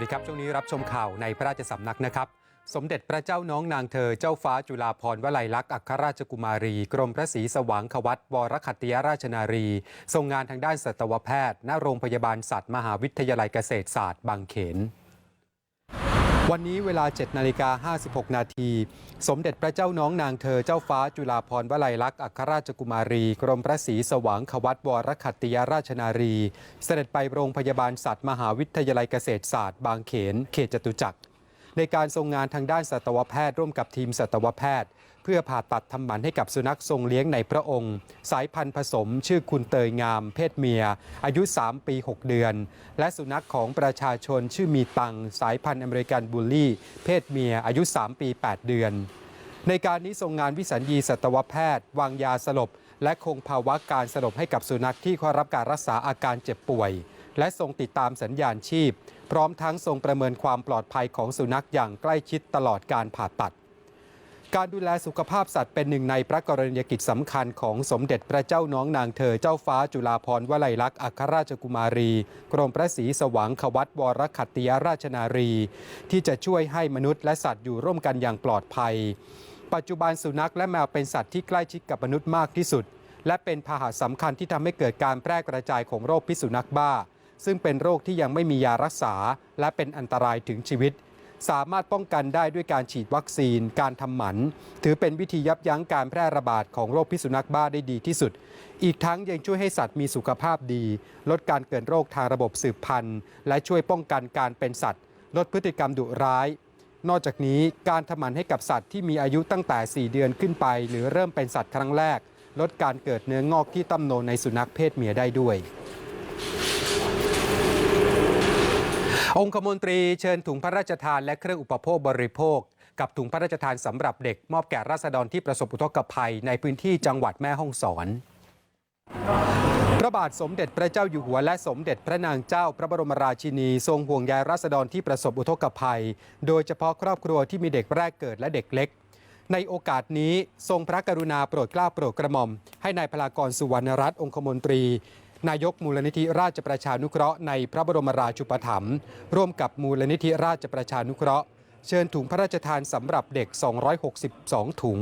สวัสดีครับ ช่วงนี้รับชมข่าวในพระราชสำนักนะครับ สมเด็จพระเจ้าน้องนางเธอเจ้าฟ้าจุฬาภรณ์วลัยลักษณ์อัครราชกุมารี กรมพระศรีสว่างควัตวรคัตติยราชนารี ทรงงานทางด้านสัตวแพทย์ณโรงพยาบาลสัตว์ มหาวิทยาลัยเกษตรศาสตร์บางเขน วันนี้เวลา7นาฬิกา56 นาที สมเด็จพระเจ้าน้องนางเธอเจ้าฟ้าจุฬาภรณ์วลัยลักษณ์อัครราชกุมารี กรมพระศรีสว่างขวัตวรขัตติยราชนารี เสด็จไปโรงพยาบาลสัตว์มหาวิทยาลัยเกษตรศาสตร์บางเขน เขตจตุจักร ในการทรงงานทางด้านสัตวแพทย์ร่วมกับทีมสัตวแพทย์ เพื่อผ่าตัดทำหมันให้กับสุนัขทรงเลี้ยงในพระองค์ สายพันธุ์ผสมชื่อคุณเตยงาม เพศเมีย อายุ 3 ปี 6 เดือน และสุนัขของประชาชนชื่อมีตัง สายพันธุ์อเมริกันบูลลี่ เพศเมีย อายุ 3 ปี 8 เดือน ในการนี้ทรงงานวิสัญญีสัตวแพทย์ วางยาสลบ และคงภาวะการสลบให้กับสุนัขที่เข้ารับการรักษาอาการเจ็บป่วย และทรงติดตามสัญญาณชีพ พร้อมทั้งทรงประเมินความปลอดภัยของสุนัขอย่างใกล้ชิดตลอดการผ่าตัด การดูแลสุขภาพสัตว์เป็นหนึ่งในพระกรณียกิจสำคัญของสมเด็จพระเจ้าน้องนางเธอเจ้าฟ้าจุฬาภรณ์วลัยลักษณ์อัครราชกุมารี กรมพระศรีสว่างควัตวรขัตติยราชนารี ที่จะช่วยให้มนุษย์และสัตว์อยู่ร่วมกันอย่างปลอดภัย ปัจจุบันสุนัขและแมวเป็นสัตว์ที่ใกล้ชิดกับมนุษย์มากที่สุด และเป็นพาหะสำคัญที่ทำให้เกิดการแพร่กระจายของโรคพิษสุนัขบ้า ซึ่งเป็นโรคที่ยังไม่มียารักษา และเป็นอันตรายถึงชีวิต สามารถป้องกันได้ด้วยการฉีดวัคซีน การทำหมัน ถือเป็นวิธียับยั้งการแพร่ระบาดของโรคพิษสุนัขบ้าได้ดีที่สุด อีกทั้งยังช่วยให้สัตว์มีสุขภาพดี ลดการเกิดโรคทางระบบสืบพันธุ์ และช่วยป้องกันการเป็นสัตว์ ลดพฤติกรรมดุร้าย นอกจากนี้การทำหมันให้กับสัตว์ที่มีอายุตั้งแต่ 4 เดือนขึ้นไป หรือเริ่มเป็นสัตว์ครั้งแรก ลดการเกิดเนื้องอกที่ต้ำโนในสุนัขเพศเมียได้ด้วย องคมนตรีเชิญถุงพระราชทานและเครื่องอุปโภคบริโภค กับถุงพระราชทานสำหรับเด็กมอบแก่ราษฎรที่ประสบอุทกภัยในพื้นที่จังหวัดแม่ฮ่องสอน พระบาทสมเด็จพระเจ้าอยู่หัวและสมเด็จพระนางเจ้าพระบรมราชินี ทรงห่วงใยราษฎรที่ประสบอุทกภัย โดยเฉพาะครอบครัวที่มีเด็กแรกเกิดและเด็กเล็ก ในโอกาสนี้ทรงพระกรุณาโปรดเกล้าโปรดกระหม่อม ให้นายพลากรสุวรรณรัตน์องคมนตรี นายกมูลนิธิราชประชานุเคราะห์ในพระบรมราชูปถัมภ์ร่วมกับมูลนิธิราชประชานุเคราะห์เชิญถุงพระราชทานสำหรับเด็ก 262 ถุง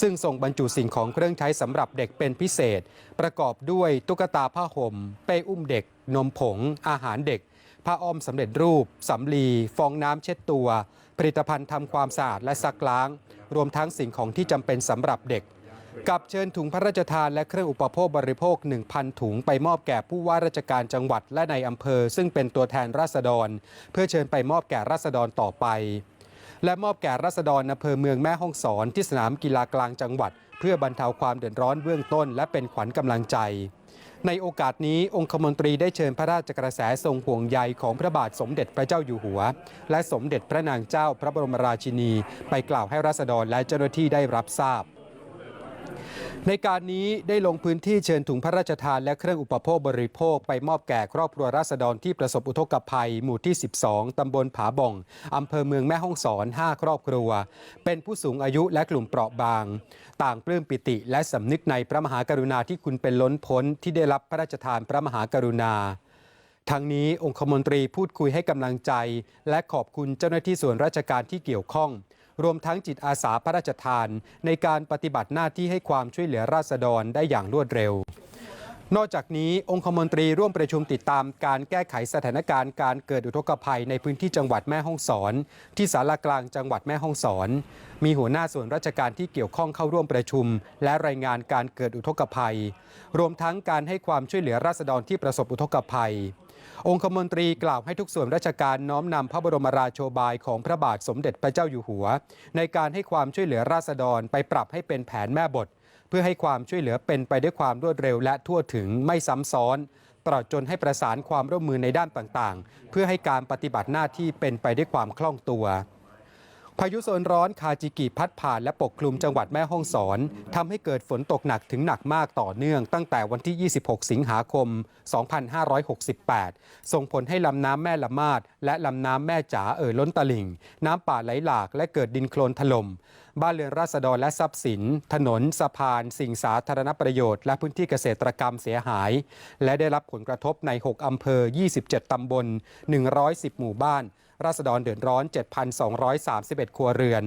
ซึ่งส่งบรรจุสิ่งของเครื่องใช้สำหรับเด็กเป็นพิเศษ ประกอบด้วยตุ๊กตาผ้าห่ม เป้อุ้มเด็ก นมผง อาหารเด็ก ผ้าอ้อมสำเร็จรูป สำลี ฟองน้ำเช็ดตัว ผลิตภัณฑ์ทำความสะอาดและซักล้าง รวมทั้งสิ่งของที่จำเป็นสำหรับเด็ก กับเชิญถุงพระราชทานและเครื่องอุปโภคบริโภค 1,000 ถุงไปมอบแก่ผู้ว่าราชการจังหวัดและในอำเภอ ซึ่งเป็นตัวแทนราษฎร เพื่อเชิญไปมอบแก่ราษฎรต่อไป และมอบแก่ราษฎรอำเภอเมืองแม่ฮ่องสอนที่สนามกีฬากลางจังหวัด เพื่อบรรเทาความเดือดร้อนเบื้องต้น และเป็นขวัญกำลังใจในโอกาสนี้องคมนตรีได้เชิญพระราชกระแสทรงห่วงใยของพระบาทสมเด็จพระเจ้าอยู่หัว และสมเด็จพระนางเจ้าพระบรมราชินี ไปกล่าวให้ราษฎรและเจ้าหน้าที่ได้รับทราบ ในการนี้ได้ลงพื้นที่เชิญถุงพระราชทานและเครื่องอุปโภคบริโภคไปมอบแก่ครอบครัวราษฎรที่ประสบอุทกภัย หมู่ที่ 12 ตำบลผาบ่อง อำเภอเมืองแม่ฮ่องสอน 5 ครอบครัว เป็นผู้สูงอายุและกลุ่มเปราะบาง ต่างปลื้มปิติและสำนึกในพระมหากรุณาที่คุณเป็นล้นพ้นที่ได้รับพระราชทานพระมหากรุณาทั้งนี้องคมนตรีพูดคุยให้กำลังใจ และขอบคุณเจ้าหน้าที่ส่วนราชการที่เกี่ยวข้อง รวมทั้งจิตอาสาพระราชทาน ในการปฏิบัติหน้าที่ให้ความช่วยเหลือราษฎรได้อย่างรวดเร็ว นอกจากนี้องคมนตรีร่วมประชุมติดตามการแก้ไขสถานการณ์การเกิดอุทกภัยในพื้นที่จังหวัดแม่ฮ่องสอน ที่สารากลางจังหวัดแม่ฮ่องสอน มีหัวหน้าส่วนราชการที่เกี่ยวข้องเข้าร่วมประชุม และรายงานการเกิดอุทกภัย รวมทั้งการให้ความช่วยเหลือราษฎรที่ประสบอุทกภัย องคมนตรีกล่าวให้ทุกส่วนราชการน้อมนำพระบรมราโชบายของพระบาทสมเด็จพระเจ้าอยู่หัว ในการให้ความช่วยเหลือราษฎรไปปรับให้เป็นแผนแม่บท เพื่อให้ความช่วยเหลือเป็นไปด้วยความรวดเร็วและทั่วถึงไม่ซ้ำซ้อนตลอดจนให้ประสานความร่วมมือในด้านต่างๆ เพื่อให้การปฏิบัติหน้าที่เป็นไปด้วยความคล่องตัว พายุโซนร้อนคาจิกิพัดผ่านและปกคลุมจังหวัดแม่ฮ่องสอนทำให้เกิดฝนตกหนักถึงหนักมากต่อเนื่อง ตั้งแต่วันที่ 26 สิงหาคม 2568 ส่งผลให้ลำน้ำแม่ละมาดและลำน้ำแม่จ๋าเอ่อล้นตลิ่ง น้ำป่าไหลหลากและเกิดดินโคลนถล่มบ้านเรือนราษฎรและทรัพย์สิน ถนน สะพาน สิ่งสาธารณประโยชน์ และพื้นที่เกษตรกรรมเสียหาย และได้รับผลกระทบใน 6 อำเภอ 27 ตำบล 110 หมู่บ้าน ราษฎรเดือดร้อน 7,231 ครัวเรือน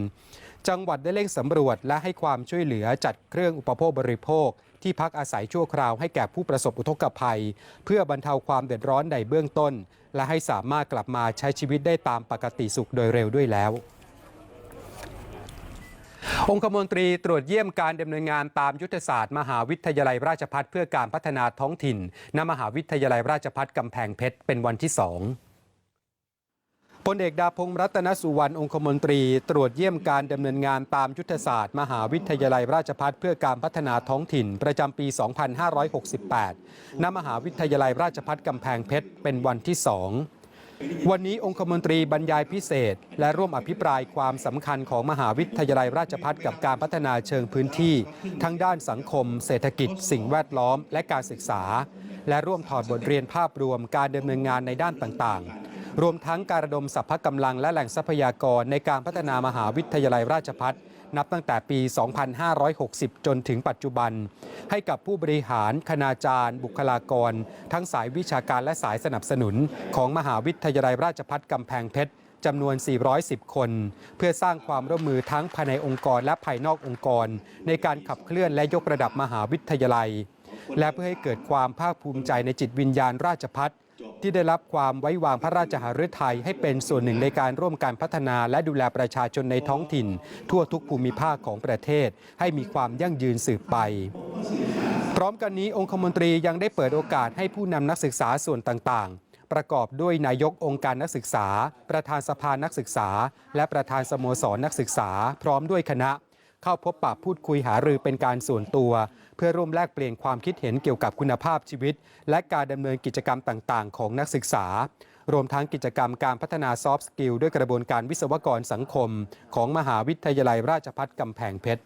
จังหวัดได้เร่งสำรวจและให้ความช่วยเหลือจัดเครื่องอุปโภคบริโภค ที่พักอาศัยชั่วคราวให้แก่ผู้ประสบอุทกภัย เพื่อบรรเทาความเดือดร้อนในเบื้องต้น และให้สามารถกลับมาใช้ชีวิตได้ตามปกติสุขโดยเร็วด้วยแล้วองคมนตรีตรวจเยี่ยมการดำเนินงานตามยุทธศาสตร์มหาวิทยาลัยราชพัฒเพื่อการพัฒนาท้องถิ่นณมหาวิทยาลัยราชพัฒกำแพงเพชรเป็นวันที่สอง พลเอกดาพงศ์รัตนสุวรรณองคมนตรี ตรวจเยี่ยมการดำเนินงานตามยุทธศาสตร์ มหาวิทยาลัยราชพัฒเพื่อการพัฒนาท้องถิ่นประจำปี 2568 ณ มหาวิทยาลัยราชพัฒกำแพงเพชร เป็นวันที่สองวันนี้องคมนตรีบรรยายพิเศษ และร่วมอภิปรายความสำคัญของมหาวิทยาลัยราชพัฒกับการพัฒนาเชิงพื้นที่ ทั้งด้านสังคม เศรษฐกิจ สิ่งแวดล้อม และการศึกษา และร่วมถอดบทเรียนภาพรวมการดำเนินงานในด้านต่างๆ รวมทั้งการระดมสรรพกำลังและแหล่งทรัพยากรในการพัฒนามหาวิทยาลัยราชพัฒนับตั้งแต่ปี 2560 จนถึงปัจจุบัน ให้กับผู้บริหาร คณาจารย์ บุคลากร ทั้งสายวิชาการและสายสนับสนุน ของมหาวิทยาลัยราชพัฒกำแพงเพชรจำนวน 410 คน เพื่อสร้างความร่วมมือทั้งภายในองค์กรและภายนอกองค์กร ในการขับเคลื่อนและยกระดับมหาวิทยาลัย และเพื่อให้เกิดความภาคภูมิใจในจิตวิญญาณราชพัฒ ที่ได้รับความไว้วางพระราชหฤทัยให้เป็นส่วนหนึ่งในการร่วมการพัฒนาและดูแลประชาชนในท้องถิ่น ทั่วทุกภูมิภาคของประเทศ ให้มีความยั่งยืนสืบไป พร้อมกันนี้องคมนตรียังได้เปิดโอกาสให้ผู้นำนักศึกษาส่วนต่างๆ ประกอบด้วยนายกองค์การนักศึกษา ประธานสภานักศึกษา และประธานสโมสรนักศึกษา พร้อมด้วยคณะ เข้าพบปะพูดคุยหารือเป็นการส่วนตัว เพื่อร่วมแลกเปลี่ยนความคิดเห็นเกี่ยวกับคุณภาพชีวิต และการดำเนินกิจกรรมต่าง ๆ ของนักศึกษา รวมทั้งกิจกรรมการพัฒนาซอฟต์สกิลด้วยกระบวนการวิศวกรสังคม ของมหาวิทยาลัยราชภัฏกำแพงเพชร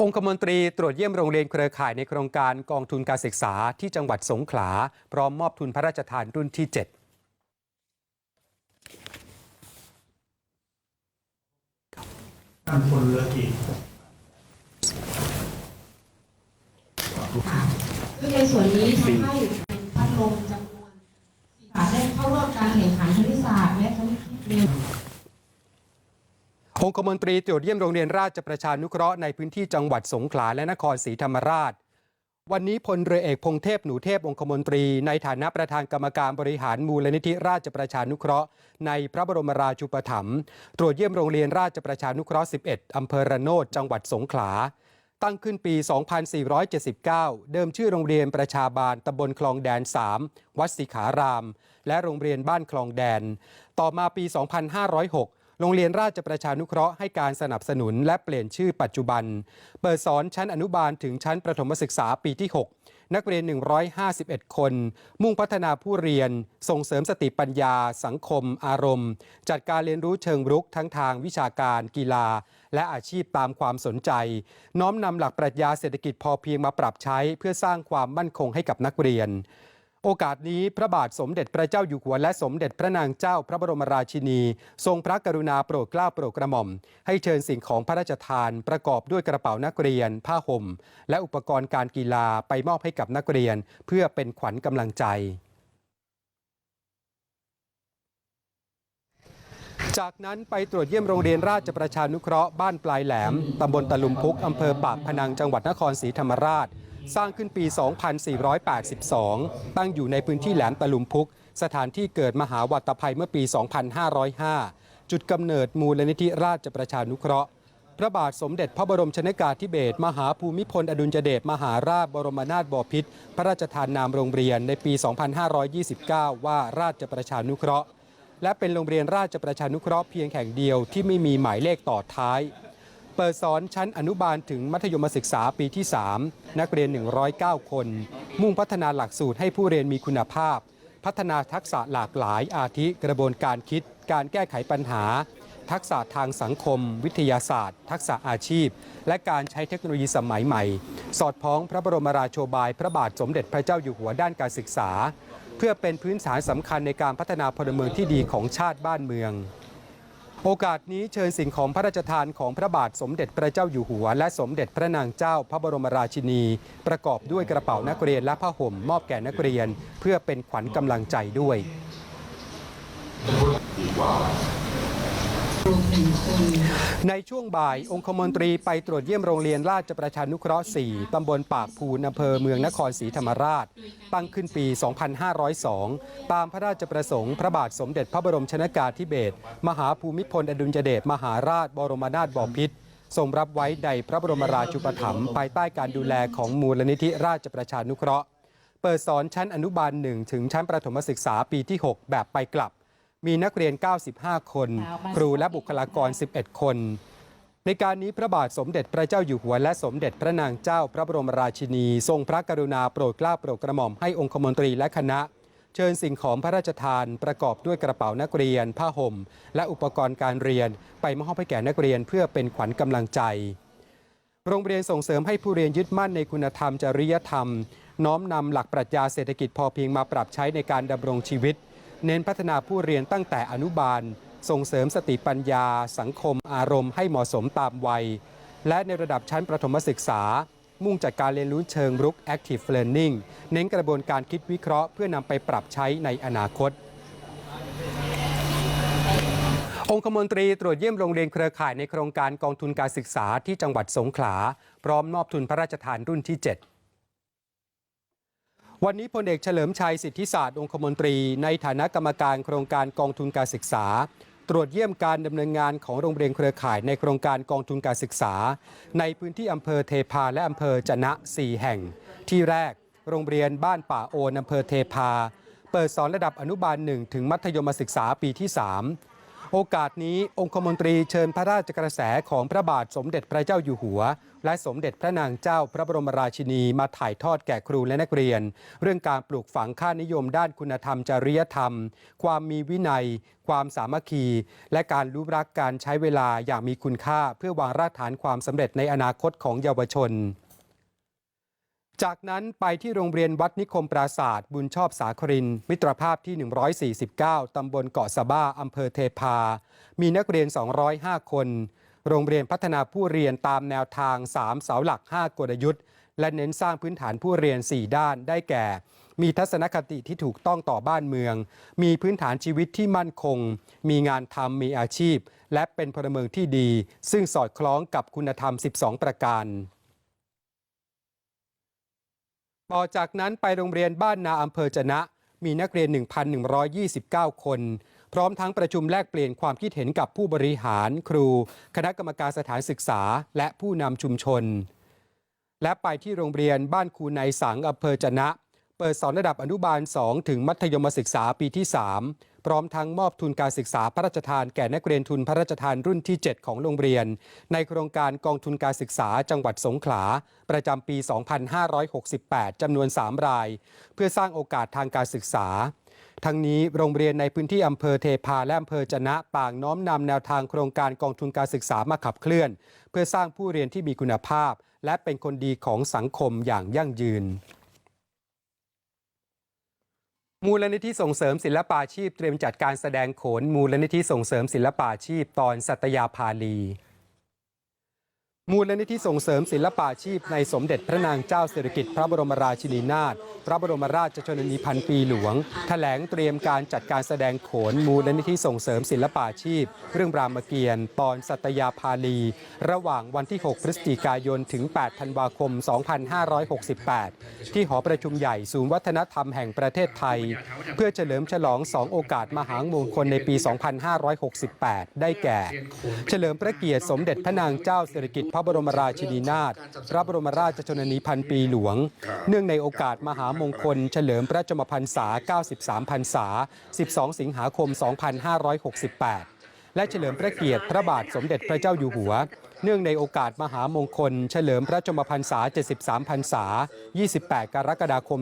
องคมนตรีตรวจเยี่ยมโรงเรียนเครือข่ายในโครงการกองทุนการศึกษาที่จังหวัดสงขลา พร้อมมอบทุนพระราชทานรุ่นที่ 7 การคนเหลือกี่ซึ่งในส่วนนี้ทำให้เป็นพัดลมจำนวนสี่บาได้เข้าร่วมการแข่งขันคณิตศาสตร์และคณิตเรียนองคมนตรีตรวจเยี่ยมโรงเรียนราชประชานุเคราะห์ในพื้นที่จังหวัดสงขลาและนครศรีธรรมราช วันนี้พลเรือเอกพงเทพหนูเทพองคมนตรี ในฐานะประธานกรรมการบริหารมูลนิธิราชประชานุเคราะห์ ในพระบรมราชูปถัมภ์ตรวจเยี่ยมโรงเรียนราชประชานุเคราะห์ 11 อำเภอระโนดจังหวัดสงขลา ตั้งขึ้นปี 2479 เดิมชื่อโรงเรียนประชาบาลตำบลคลองแดน 3 วัดสิขาราม และโรงเรียนบ้านคลองแดน ต่อมาปี 2506 โรงเรียนราชประชานุเคราะห์ให้การสนับสนุนและเปลี่ยนชื่อปัจจุบัน เปิดสอนชั้นอนุบาลถึงชั้นประถมศึกษาปีที่ 6 นักเรียน 151 คน มุ่งพัฒนาผู้เรียน ส่งเสริมสติปัญญา สังคม อารมณ์ จัดการเรียนรู้เชิงรุกทั้งทางวิชาการ กีฬา และอาชีพตามความสนใจ น้อมนำหลักปรัชญาเศรษฐกิจพอเพียงมาปรับใช้ เพื่อสร้างความมั่นคงให้กับนักเรียน โอกาสนี้พระบาทสมเด็จพระเจ้าอยู่หัวและสมเด็จพระนางเจ้าพระบรมราชินี ทรงพระกรุณาโปรดเกล้าโปรดกระหม่อม ให้เชิญสิ่งของพระราชทานประกอบด้วยกระเป๋านักเรียน ผ้าห่ม และอุปกรณ์การกีฬาไปมอบให้กับนักเรียน เพื่อเป็นขวัญกำลังใจจากนั้นไปตรวจเยี่ยมโรงเรียนราชประชานุเคราะห์บ้านปลายแหลม ตำบลตะลุมพุก อำเภอปากพนังจังหวัดนครศรีธรรมราช สร้างขึ้นปี 2482 ตั้งอยู่ในพื้นที่แหลมตะลุมพุก สถานที่เกิดมหาวัตภัยเมื่อปี 2505 จุดกำเนิดมูลนิธิราชประชานุเคราะห์ พระบาทสมเด็จพระบรมชนกาธิเบศรมหาภูมิพลอดุลยเดชมหาราชบรมนาถบพิตรพระราชทานนามโรงเรียนในปี 2529 ว่าราชประชานุเคราะห์ และเป็นโรงเรียนราชประชานุเคราะห์เพียงแห่งเดียวที่ไม่มีหมายเลขต่อท้าย เปิดสอนชั้นอนุบาลถึงมัธยมศึกษาปีที่ 3 นักเรียน 109 คน มุ่งพัฒนาหลักสูตรให้ผู้เรียนมีคุณภาพ พัฒนาทักษะหลากหลายอาทิกระบวนการคิด การแก้ไขปัญหา ทักษะทางสังคม วิทยาศาสตร์ ทักษะอาชีพ และการใช้เทคโนโลยีสมัยใหม่ สอดพ้องพระบรมราโชบาย พระบาทสมเด็จพระเจ้าอยู่หัวด้านการศึกษา เพื่อเป็นพื้นฐานสำคัญในการพัฒนาพลเมืองที่ดีของชาติบ้านเมือง โอกาสนี้เชิญสิ่งของพระราชทานของพระบาทสมเด็จพระเจ้าอยู่หัว และสมเด็จพระนางเจ้าพระบรมราชินี ประกอบด้วยกระเป๋านักเรียนและผ้าห่มมอบแก่นักเรียน เพื่อเป็นขวัญกำลังใจด้วย ในช่วงบ่ายองคมนตรีไปตรวจเยี่ยมโรงเรียนราชประชานุเคราะห์ 4 ตำบลปากภูนอำเภอเมืองนครศรีธรรมราช ตั้งขึ้นปี 2502 ตามพระราชประสงค์พระบาทสมเด็จพระบรมชนากาธิเบศรมหาภูมิพลอดุลยเดชมหาราชบรมนาถบพิตรทรงรับไว้ในพระบรมราชูปถัมภ์ภายใต้การดูแลของมูลนิธิราชประชานุเคราะห์ เปิดสอนชั้นอนุบาล1ถึงชั้นประถมศึกษาปีที่ 6 แบบไปกลับ มีนักเรียน 95 คน ครูและบุคลากร 11 คน ในการนี้พระบาทสมเด็จพระเจ้าอยู่หัวและสมเด็จพระนางเจ้าพระบรมราชินี ทรงพระกรุณาโปรดเกล้าโปรดกระหม่อมให้องคมนตรีและคณะ เชิญสิ่งของพระราชทานประกอบด้วยกระเป๋านักเรียน ผ้าห่ม และอุปกรณ์การเรียน ไปมอบให้แก่นักเรียนเพื่อเป็นขวัญกำลังใจ โรงเรียนส่งเสริมให้ผู้เรียนยึดมั่นในคุณธรรมจริยธรรม น้อมนำหลักปรัชญาเศรษฐกิจพอเพียงมาปรับใช้ในการดำรงชีวิต เน้นพัฒนาผู้เรียนตั้งแต่อนุบาล ส่งเสริมสติปัญญา สังคม อารมณ์ให้เหมาะสมตามวัย และในระดับชั้นประถมศึกษา มุ่งจากการเรียนรู้เชิงรุก active learning เน้นกระบวนการคิดวิเคราะห์ เพื่อนำไปปรับใช้ในอนาคตองคมนตรีตรวจเยี่ยมโรงเรียนเครือข่ายในโครงการกองทุนการศึกษาที่จังหวัดสงขลา พร้อมมอบทุนพระราชทานรุ่นที่ 7 วันนี้พลเอกเฉลิมชัยสิทธิศาสตร์องคมนตรี ในฐานะกรรมการโครงการกองทุนการศึกษา ตรวจเยี่ยมการดำเนินงานของโรงเรียนเครือข่ายในโครงการกองทุนการศึกษา ในพื้นที่อำเภอเทพาและอำเภอจะนะ 4 แห่ง ที่แรก โรงเรียนบ้านป่าโอนอำเภอเทพา เปิดสอนระดับอนุบาล 1 ถึงมัธยมศึกษาปีที่ 3 โอกาสนี้องคมนตรีเชิญพระราชกระแสของพระบาทสมเด็จพระเจ้าอยู่หัว และสมเด็จพระนางเจ้าพระบรมราชินีมาถ่ายทอดแก่ครูและนักเรียน เรื่องการปลูกฝังค่านิยมด้านคุณธรรมจริยธรรม ความมีวินัย ความสามัคคี และการรู้รักการใช้เวลาอย่างมีคุณค่า เพื่อวางรากฐานความสำเร็จในอนาคตของเยาวชน จากนั้นไปที่โรงเรียนวัดนิคมปราศาสตร์บุญชอบสาคริน มิตรภาพที่ 149 ตำบลเกาะสะบ้าอำเภอเทพา มีนักเรียน 205 คน โรงเรียนพัฒนาผู้เรียนตามแนวทาง 3 เสาหลัก 5 กลยุทธ์ และเน้นสร้างพื้นฐานผู้เรียน 4 ด้านได้แก่ มีทัศนคติที่ถูกต้องต่อบ้านเมือง มีพื้นฐานชีวิตที่มั่นคง มีงานทำมีอาชีพ และเป็นพลเมืองที่ดี ซึ่งสอดคล้องกับคุณธรรม 12 ประการ ต่อจากนั้นไปโรงเรียนบ้านนาอำเภอจนะ มีนักเรียน 1,129 คน พร้อมทั้งประชุมแลกเปลี่ยนความคิดเห็นกับผู้บริหารครู คณะกรรมการสถานศึกษา และผู้นำชุมชน และไปที่โรงเรียนบ้านครูในสังอำเภอจนะ เปิดสอนระดับอนุบาล 2 ถึงมัธยมศึกษาปีที่ 3 พร้อมทั้งมอบทุนการศึกษาพระราชทานแก่นักเรียนทุนพระราชทานรุ่นที่ 7 ของโรงเรียน ในโครงการกองทุนการศึกษาจังหวัดสงขลา ประจำปี 2568 จำนวน 3 ราย เพื่อสร้างโอกาสทางการศึกษาทั้งนี้โรงเรียนในพื้นที่อำเภอเทพาและอำเภอจนะต่างน้อมนำแนวทางโครงการกองทุนการศึกษามาขับเคลื่อน เพื่อสร้างผู้เรียนที่มีคุณภาพ และเป็นคนดีของสังคมอย่างยั่งยืน มูลนิธิส่งเสริมศิลปาชีพเตรียมจัดการแสดงโขนมูลนิธิส่งเสริมศิลปาชีพตอนสัตยาภาลี มูลนิธิส่งเสริมศิลปาชีพในสมเด็จพระนางเจ้าสิริกิติ์พระบรมราชินีนาถพระบรมราชชนนีพันปีหลวง แถลงเตรียมการจัดการแสดงโขนมูลนิธิส่งเสริมศิลปาชีพ เรื่องรามเกียรติ์ตอนสัตยาภาลี ระหว่างวันที่ 6 พฤศจิกายนถึง 8 ธันวาคม 2568 ที่หอประชุมใหญ่ศูนย์วัฒนธรรมแห่งประเทศไทย เพื่อเฉลิมฉลอง2โอกาสมหามงคลในปี 2568 ได้แก่ เฉลิมพระเกียรติสมเด็จพระนางเจ้าสิริกิติ์พระบรมราชินีนาถพระบรมราชชนนีพันปีหลวง เนื่องในโอกาสมหามงคล เฉลิมพระชนมพรรษา 93 พรรษา 12 สิงหาคม 2568 และเฉลิมพระเกียรติพระบาทสมเด็จพระเจ้าอยู่หัว เนื่องในโอกาสมหามงคล เฉลิมพระชนมพรรษา 73 พรรษา 28 กรกฎาคม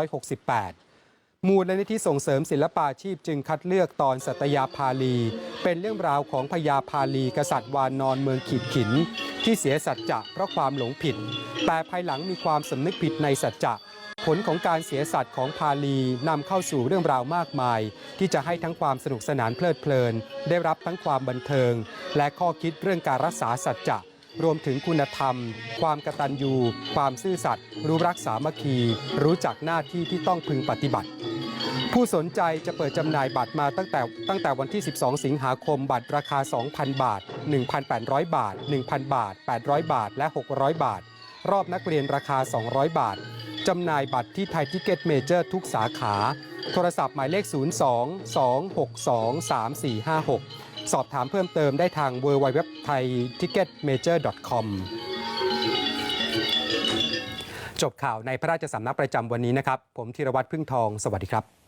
2568 มูลนิธิส่งเสริมศิลปาชีพจึงคัดเลือกตอนสัตยาภาลี เป็นเรื่องราวของพญาภาลีกษัตริย์วานอนเมืองขีดขิน ที่เสียสัจจะเพราะความหลงผิด แต่ภายหลังมีความสำนึกผิดในสัจจะผลของการเสียสัตว์ของพาลีนำเข้าสู่เรื่องราวมากมาย ที่จะให้ทั้งความสนุกสนานเพลิดเพลิน ได้รับทั้งความบันเทิง และข้อคิดเรื่องการรักษาสัจจะรวมถึงคุณธรรม ความกตัญญู ความซื่อสัตย์รู้รักสามัคคี รู้จักหน้าที่ที่ต้องพึงปฏิบัติ ผู้สนใจจะเปิดจำหน่ายบัตรมาตั้งแต่ตั้งแต่วันที่ 12 สิงหาคม บัตรราคา 2,000 บาท 1,800 บาท 1,000 บาท 800 บาท และ 600 บาท รอบนักเรียนราคา 200 บาท จำหน่ายบัตรที่ไทยทิเก็ตเมเจอร์ทุกสาขา โทรศัพท์หมายเลข 02 262 3456 สอบถามเพิ่มเติมได้ทาง w w w t h a i t i c k e t m a j o r c o m จบข่าวในพระราชสำนักประจำวันนี้นะครับ ผมธีรวัตรพึ่งทอง สวัสดีครับ